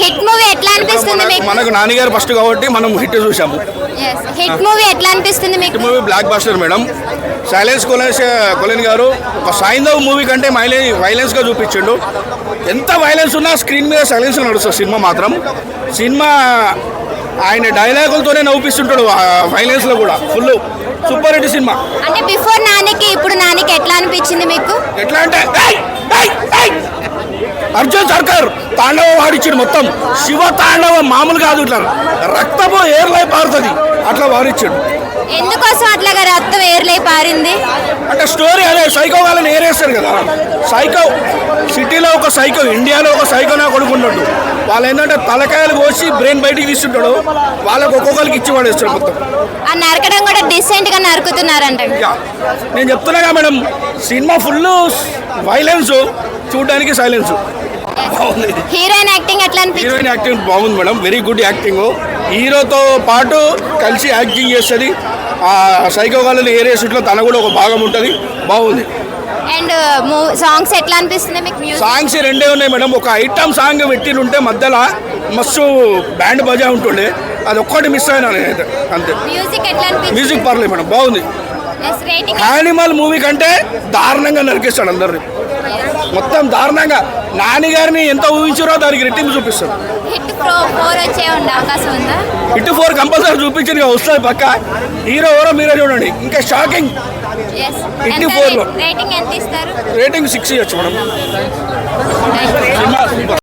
Hit movie ఎట్లా అనిపిస్తుంది మీకు? మనకు నాన్నగారు ఫస్ట్ కాబట్టి మనం హిట్ చూసాము. హిట్ మూవీ ఎట్లా అనిపిస్తుంది మీకు? Hit movie blockbuster madam silence కొలెన్స్ కొలెన్ గారు ఒక సాయిందవ్ మూవీ కంటే మైలే వైలెన్స్గా చూపించిండు. ఎంత వైలెన్స్ ఉన్నా స్క్రీన్ మీద సైలెన్స్ నడుస్తుంది సినిమా మాత్రం. సినిమా ఆయన డైలాగులతోనే నవ్విస్తుంటాడు వైలెన్స్లో కూడా. ఫుల్ సూపర్ హిట్ సినిమా. అంటే బిఫోర్ నానికి ఇప్పుడు నానికి ఎట్లా అనిపించింది మీకు? ఎట్లా అంటే! అర్జున్ సర్కార్ తాండవం వాడిచ్చాడు మొత్తం. శివ తాండవం మామూలు కాదు ఇట్లా. రక్తము ఏర్లై పారుతుంది. అట్లా వాడిచ్చాడు. ఎందుకోసం అట్లాగా రక్తం ఏర్లై పారింది? అంటే స్టోరీ అదే సైకో వాళ్ళని ఏరేస్తారు కదా. సైకో సిటీలో ఒక సైకో ఇండియాలో ఒక సైకో నా కొడుకున్నాడు వాళ్ళు ఏంటంటే తలకాయలు కోసి బ్రెయిన్ బయటికి తీస్తుంటాడు. వాళ్ళకి ఒక్కొక్కరికి ఇచ్చి పడేస్తాడు మొత్తం. ఆ నరకడం కూడా డిసెంట్గా నరుకుతున్నారంట. నేను చెప్తున్నా కదా మేడం సినిమా ఫుల్ వైలెన్స్ చూడడానికి సైలెన్స్ హీరోయిన్ యాక్టింగ్ ఎట్లా హీరోయిన్ యాక్టింగ్ బాగుంది మేడం. వెరీ గుడ్ యాక్టింగ్ హీరోతో పాటు కలిసి యాక్టింగ్ చేస్తుంది. ఆ సైకో వాళ్ళని ఏరియా షూట్లో తన కూడా ఒక భాగం ఉంటుంది. బాగుంది. అండ్ సాంగ్స్ ఎట్లా అనిపిస్తుంది మీకు? సాంగ్స్ రెండే ఉన్నాయి మేడం. ఒక ఐటమ్ సాంగ్ పెట్టినుంటే మధ్యలో మస్తు బ్యాండ్ బజా ఉంటుండే. అది ఒక్కటి మిస్ అయినా నేనైతే. అంతే. మ్యూజిక్ ఎట్లా మ్యూజిక్ పర్లేదు మేడం. బాగుంది. యానిమల్ మూవీ కంటే దారుణంగా నరికేస్తాడు అందరిని. మొత్తం దారుణంగా నాన్నగారిని ఎంత ఊహించారో దానికి రెట్టింపు చూపిస్తాడు. హిట్ ఫోర్ కంపల్సరీ చూపించి ఇక వస్తుంది పక్క. హీరో ఎవరో మీరే చూడండి. ఇంకా షాకింగ్ ఎస్ Hit ఎంత four లో. రేటింగ్ ఎంత ఇస్తారు? రేటింగ్ సిక్స్ ఇవ్వచ్చు మేడం